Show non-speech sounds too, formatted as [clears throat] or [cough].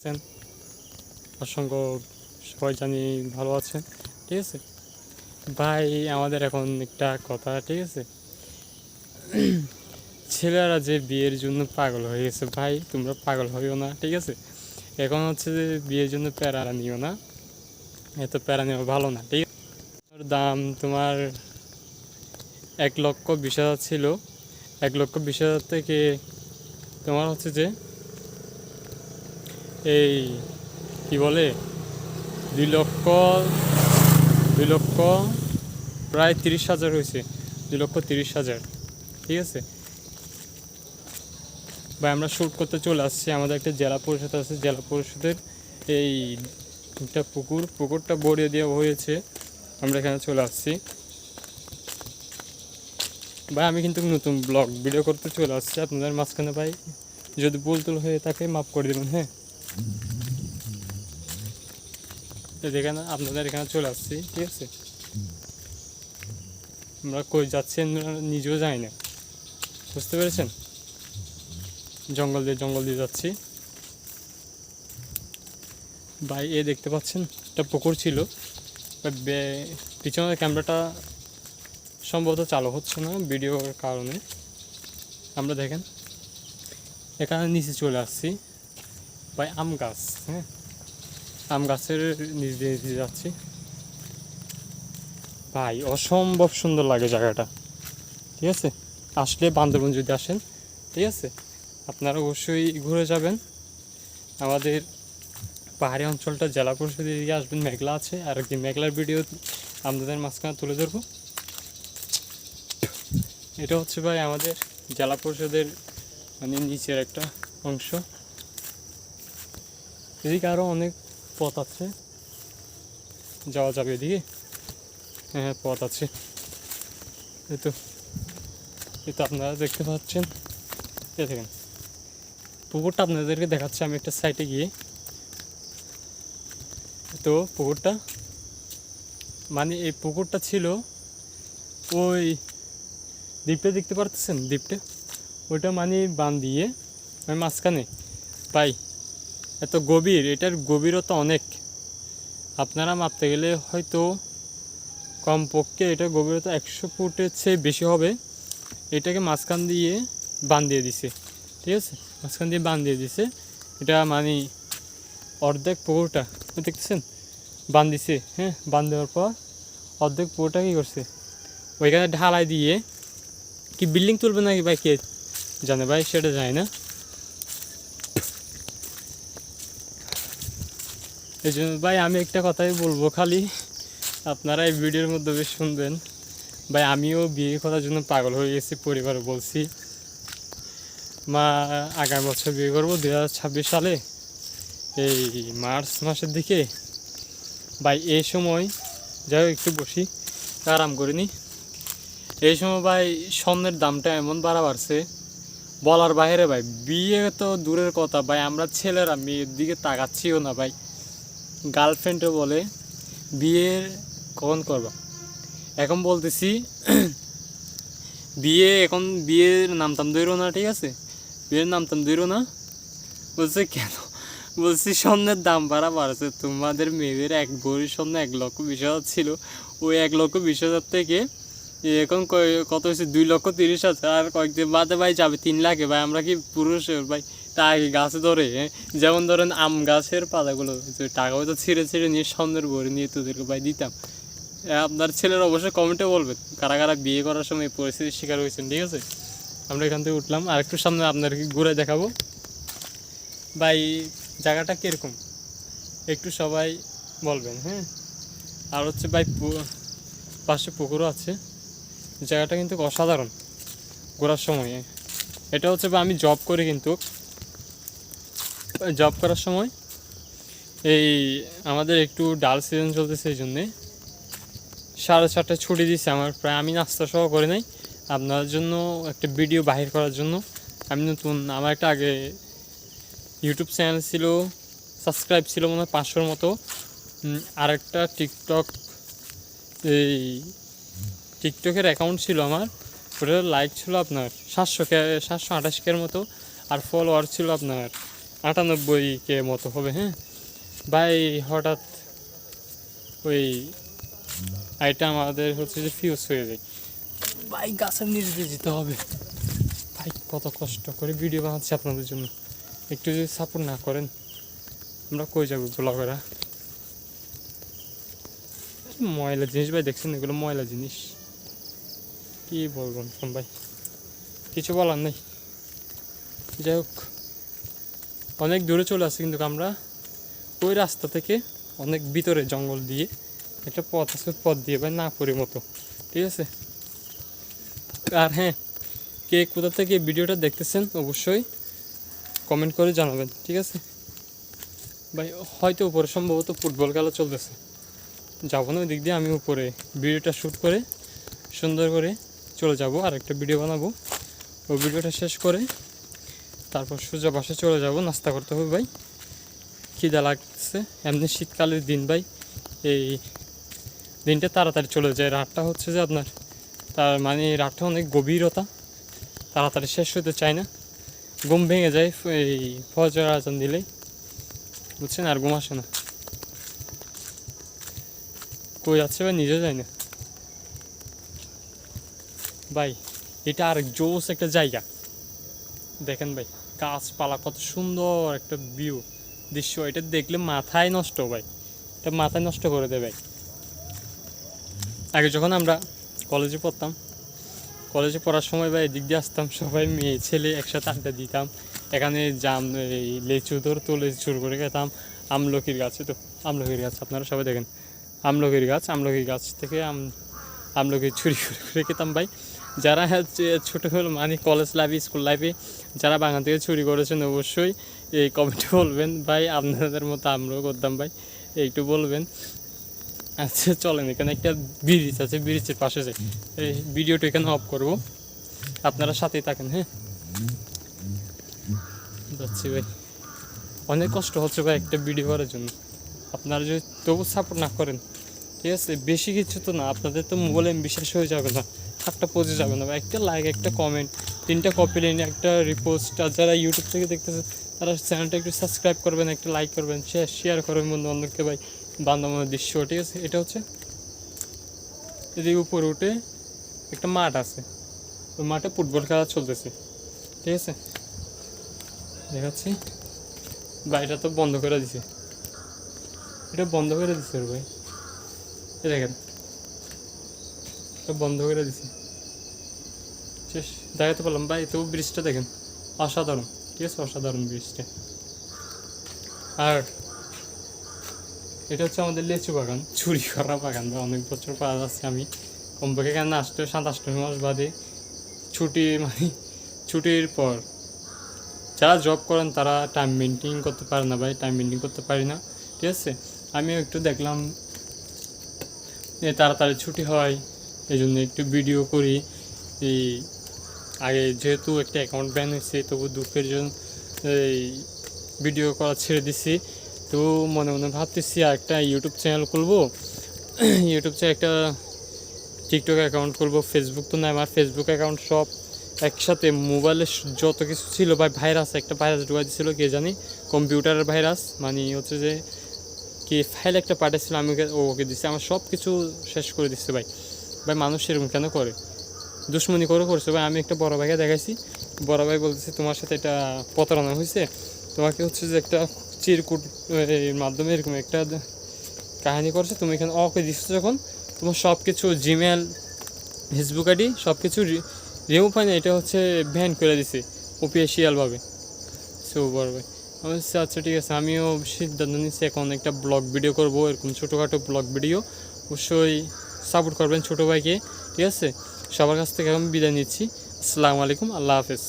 আছেন? অসংখ্য সবাই জানি ভালো আছেন ঠিক আছে? ভাই, আমাদের এখন একটা কথা, ঠিক আছে? ছেলেরা যে বিয়ের জন্য পাগল হয়ে গেছে, ভাই, তোমরা পাগল হইও না, ঠিক আছে? এখন হচ্ছে যে বিয়ের জন্য প্যারা নিও না, এত প্যারা নেওয়া ভালো না, ঠিক আছে? দাম তোমার এক লক্ষ বিশ হাজার ছিল, এক লক্ষ বিশ হাজার থেকে তোমার হচ্ছে যে এই, কি বলে? দুই লক্ষ দুই লক্ষ, প্রায় তিরিশ হাজার হয়েছে। দুই লক্ষ তিরিশ হাজার। ঠিক আছে? ভাই, আমরা শ্যুট করতে চলে আসছি। আমাদের একটা জেলা পরিষদ আছে। জেলা পরিষদের এই একটা পুকুর, পুকুরটা ভরিয়ে দেওয়া হয়েছে। আমরা এখানে চলে আসছি। ভাই, আমি কিন্তু নতুন ব্লগ, ভিডিও করতে চলে আসছি। আপনাদের মাঝখানে ভাই, যদি ভুল হয়ে থাকে, মাফ করে দেবেন হ্যাঁ? তো যেখানে আপনাদের এখানে চলে আসছি, ঠিক আছে? আমরা কই যাচ্ছি নিজেও জানি না। বুঝতে পেরেছেন? জঙ্গল দিয়ে জঙ্গল দিয়ে যাচ্ছি। ভাই, এ দেখতে পাচ্ছেন, একটা পুকুর ছিল। পিছনের ক্যামেরাটা সম্ভবত চালু হচ্ছে না, ভিডিওর কারণে। আমরা দেখেন, এখানে নিচে চলে আসছি। ভাই আম গাছ হ্যাঁ আম গাছের নিচ দিয়ে দিয়ে যাচ্ছি ভাই অসম্ভব সুন্দর লাগে জায়গাটা ঠিক আছে আসলে বান্দরবন যদি আসেন, ঠিক আছে? আপনারা অবশ্যই ঘুরে যাবেন। আমাদের পাহাড়ি অঞ্চলটা জেলা পরিষদের দিকে আসবেন, মেঘলা আছে। আর কি মেঘলার ভিডিও আপনাদের মাঝখানে তুলে ধরবো। এটা হচ্ছে ভাই আমাদের জেলা পরিষদের মানে নিচের একটা অংশ। এদিকে আরও অনেক পথ আছে। যাওয়া যাবে এদিকে। হ্যাঁ পথ আছে। এই তো এই তো আপনারা দেখতে পাচ্ছেন। এ দেখেন, পুকুরটা আপনাদেরকে দেখাচ্ছি আমি একটা সাইটে গিয়ে। তো পুকুরটা মানে এই পুকুরটা ছিল ওই দ্বীপটা দেখতে পারতেছেন? দ্বীপটা, ওইটা মানে বান দিয়ে ওই মাঝখানে, পাই। এত গভীর, এটার গভীরতা অনেক। আপনারা মাপতে গেলে হয়তো কমপক্ষে এটা গভীরতা একশো ফুটের চেয়ে বেশি হবে। এটাকে মাঝখান দিয়ে বান দিয়ে দিছে, ঠিক আছে? মাঝখান দিয়ে বান দিয়ে দিছে। এটা মানে অর্ধেক পুকুরটা দেখতেছেন বান দিছে হ্যাঁ? বান দেওয়ার পর অর্ধেক পুকুরটা কী করছে? ওইখানে ঢালাই দিয়ে কি বিল্ডিং তুলবে নাকি ভাই কে জানে? ভাই সেটা যায় না। এই জন্য ভাই, আমি একটা কথাই বলব খালি। আপনারা এই ভিডিওর মধ্যে বেশ শুনবেন। ভাই, আমিও বিয়ে করার জন্য পাগল হয়ে গেছি পরিবারে বলছি। মা, আগামী বছর বিয়ে করব দু হাজার ছাব্বিশ সালে। এই মার্চ মাসের দিকে। ভাই, এই সময় যাই হোক, একটু বসি, আরাম করিনি এই সময় ভাই, স্বর্ণের দামটা এমন বাড়া বাড়ছে। বলার বাইরে ভাই, বিয়ে তো দূরের কথা, ভাই, আমরা ছেলেরা মেয়ের দিকে তাকাচ্ছিও না ভাই। গার্লফ্রেন্ডও বলে, বিয়ের কখন করবা? এখন বলতেছি, বিয়ে এখন বিয়ের নামতাম দইরো না, ঠিক আছে? বিয়ের নামতাম দইরো না। বলছে, কেন? বলছি, স্বর্ণের দাম বাড়া বাড়ছে। তোমাদের মেয়েদের এক ভরি স্বর্ণ এক লক্ষ বিশ হাজার ছিল। ওই এক লক্ষ বিশ হাজার থেকে এখন কত হয়েছে? দুই লক্ষ তিরিশ হাজার, আর কয়েকদিন বাদে ভাই যাবে তিন লাখে। ভাই, আমরা কি পুরুষ ভাই আগে গাছে ধরে হ্যাঁ? যেমন ধরেন আম গাছের পাতাগুলো টাকা হয়তো ছিঁড়ে ছিঁড়ে নিয়ে স্বর্ণের ভরে নিয়ে তোদেরকে ভাই দিতাম। আপনার ছেলের অবশ্যই কমেন্টে বলবেন, কারা কারা বিয়ে করার সময় পরিস্থিতির শিকার হয়েছেন, ঠিক আছে? আমরা এখান থেকে উঠলাম, আর একটু সামনে আপনাদেরকে ঘুরে দেখাবো। ভাই, জায়গাটা কীরকম? একটু সবাই বলবেন হ্যাঁ? আর হচ্ছে ভাই পাশে পুকুরও আছে। জায়গাটা কিন্তু অসাধারণ ঘোরার সময়। এটা হচ্ছে আমি জব করি কিন্তু জব করার সময় এই আমাদের একটু ডাল সিজন চলতেছে এই জন্যে। সাড়ে চারটায় ছুটি দিচ্ছে আমার, প্রায় আমি নাস্তা সহ করে নাই। আপনার জন্য একটা ভিডিও বাহির করার জন্য। আমি নতুন, আমার একটা আগে ইউটিউব চ্যানেল ছিল সাবস্ক্রাইব ছিল মনে হয় পাঁচশোর মতো। আরেকটা টিকটক এই টিকটকের অ্যাকাউন্ট ছিল আমার। ওটার লাইক ছিল আপনার সাতশো কে, সাতশো আঠাশ কের মতো। আর ফলোয়ার ছিল আপনার আটানব্বই কে মতো হবে হ্যাঁ? ভাই, হঠাৎ ওই আইটা আমাদের হচ্ছে যে ফিউজ হয়ে যায়। ভাই, গাছের নিচ দিয়ে যেতে হবে। ভাই, কত কষ্ট করে ভিডিও বানাচ্ছি আপনাদের জন্য। একটু যদি সাপোর্ট না করেন, আমরা কই যাব ব্লগাররা? ময়লা জিনিস, ভাই, দেখছেন এগুলো ময়লা জিনিস। কি বলব এখন ভাই, কিছু বলার নেই। যাই হোক অনেক দূরে চলে আসছি কিন্তু আমরা ওই রাস্তা থেকে অনেক ভিতরে জঙ্গল দিয়ে, একটা পথ আছে পথ দিয়ে ভাই না পরি মতো, ঠিক আছে? আর হ্যাঁ কে কোথা থেকে ভিডিওটা দেখতেছেন অবশ্যই কমেন্ট করে জানাবেন, ঠিক আছে? ভাই, হয়তো উপরে সম্ভবত ফুটবল খেলা চলতেছে। যাব না ওই দিক দিয়ে, আমি উপরে ভিডিওটা শ্যুট করে সুন্দর করে চলে যাব আর একটা ভিডিও বানাবো। ওই ভিডিওটা শেষ করে তারপর সোজা বাসে চলে যাব, নাস্তা করতে হবে ভাই। খিদা লাগছে, এমনি শীতকালের দিন ভাই। এই দিনটা তাড়াতাড়ি চলে যায়, রাতটা হচ্ছে যে আপনার তার মানে রাতটা অনেক গভীরতা, তাড়াতাড়ি শেষ হতে চায় না। ঘুম ভেঙে যায় এই ফজর আজান দিলেই বুঝছেন? আর ঘুম আসে না। কই যাচ্ছে ভাই নিজে যায় না। ভাই, এটা আর জোস একটা জায়গা। দেখেন ভাই, গাছপালা কত সুন্দর একটা ভিউ দৃশ্য, এটা দেখলে মাথায় নষ্ট ভাই, এটা মাথায় নষ্ট করে দেয় ভাই। আগে যখন আমরা কলেজে পড়তাম কলেজে পড়ার সময় ভাই এদিক দিয়ে আসতাম, সবাই মেয়ে ছেলে একসাথে আড্ডা দিতাম। এখানে জাম, এই লেচু ধরতো লেচু চুর করে খেতাম, আমলকির গাছে তো আমলকির গাছ, আপনারা সবাই দেখেন। আমলকির গাছ আমলকির গাছ থেকে আম, আমলকি চুরি করে করে খেতাম ভাই। যারা হচ্ছে ছোটোবেলা মানে কলেজ লাইফে স্কুল লাইফে যারা বাগান থেকে চুরি করেছেন অবশ্যই এই কমেন্টে বলবেন। ভাই, আপনাদের মতো আমরাও করতাম ভাই একটু বলবেন। আচ্ছা চলেন, এখানে একটা ব্রিজ আছে ব্রিজের পাশে যাই। এই ভিডিওটা এখানে অফ করব। আপনারা সাথেই থাকেন হ্যাঁ? যাচ্ছি ভাই। অনেক কষ্ট হচ্ছে ভাই একটা ভিডিও করার জন্য। আপনারা যদি তবু সাপোর্ট না করেন, ঠিক আছে? বেশি কিছু তো না, আপনাদের তো মোবাইলে বিশ্বাস হয়ে যাবে না। হাতটা পচে যাবে না একটা লাইক একটা কমেন্ট তিনটা কপি লাইন একটা রিপোস্ট আর যারা ইউটিউব থেকে দেখতেছে, তারা চ্যানেলটা একটু সাবস্ক্রাইব করবেন, একটা লাইক করবেন শেয়ার শেয়ার করবেন বন্ধু বান্ধবকে ভাই বান্ধবের দৃশ্য, ঠিক আছে? এটা হচ্ছে এদিকে উপরে উঠে একটা মাঠ আছে, ওই মাঠে ফুটবল খেলা চলতেছে, ঠিক আছে? দেখাচ্ছি। বাড়িটা তো বন্ধ করে দিছে। এটা বন্ধ করে দিছে ভাই। দেখেন বন্ধ করে দিছে। শেষ দেখাতে পারলাম। ভাই, তবু ব্রিজটা দেখেন। অসাধারণ। ঠিক আছে? অসাধারণ ব্রিজটা আর এটা হচ্ছে আমাদের লেচু বাগান। চুরি করা বাগান বা অনেক বছর পর যাচ্ছে আমি। কমপক্ষে কেন আসতে সাত আষ্ট মাস বাদে। ছুটি মানে ছুটির পর। যারা জব করেন, তারা টাইম মেনটেন করতে পারে না ভাই টাইম মেনটেন করতে পারি না। ঠিক আছে? আমিও একটু দেখলাম তাড়াতাড়ি ছুটি হয়। এই জন্য একটু ভিডিও করি। এই, আগে যেহেতু একটা অ্যাকাউন্ট ব্যান হয়েছে, তবু দুঃখের জন্য এই ভিডিও করা ছেড়ে দিছি। তো মনে মনে ভাবতেছি আর একটা ইউটিউব চ্যানেল খুলবো। [clears throat] ইউটিউব চ্যানেল একটা টিকটক অ্যাকাউন্ট খুলবো। ফেসবুক তো নাই আমার। ফেসবুক অ্যাকাউন্ট সব একসাথে। মোবাইলে যত কিছু ছিল বা ভাইরাস একটা ভাইরাস ঢুকা দিয়েছিল কে জানি? কম্পিউটারের ভাইরাস মানে হচ্ছে যে, কি ফাইল একটা পাঠিয়েছিল আমি ওকে দিচ্ছে আমার সব কিছু শেষ করে দিচ্ছে ভাই। ভাই মানুষ এরকম কেন করে? দুশ্মনী করে করছে। ভাই, আমি একটা বড় ভাইকে দেখাইছি। বড় ভাই বলতেছে, তোমার সাথে এটা প্রতারণা হয়েছে তোমাকে হচ্ছে যে একটা চিরকুট, এর মাধ্যমে এরকম একটা কাহিনী করছে। তুমি এখানে অকে দিচ্ছ যখন, তোমার সব কিছু জিমেল ফেসবুক আইডি সব কিছু রিমুভ হয় না এটা হচ্ছে ভ্যান করে দিছে অফিসিয়ালভাবে সো বড় ভাই। আমি আচ্ছা ঠিক আছে। আমিও সিদ্ধান্ত নিচ্ছি এখন একটা ব্লগ ভিডিও করব, এরকম ছোটোখাটো ব্লগ ভিডিও অবশ্যই সাপোর্ট করবেন ছোটো ভাইকে, ঠিক আছে? সবার কাছ থেকে আমি বিদায় নিচ্ছি। আসসালামু আলাইকুম, আল্লাহ হাফেজ।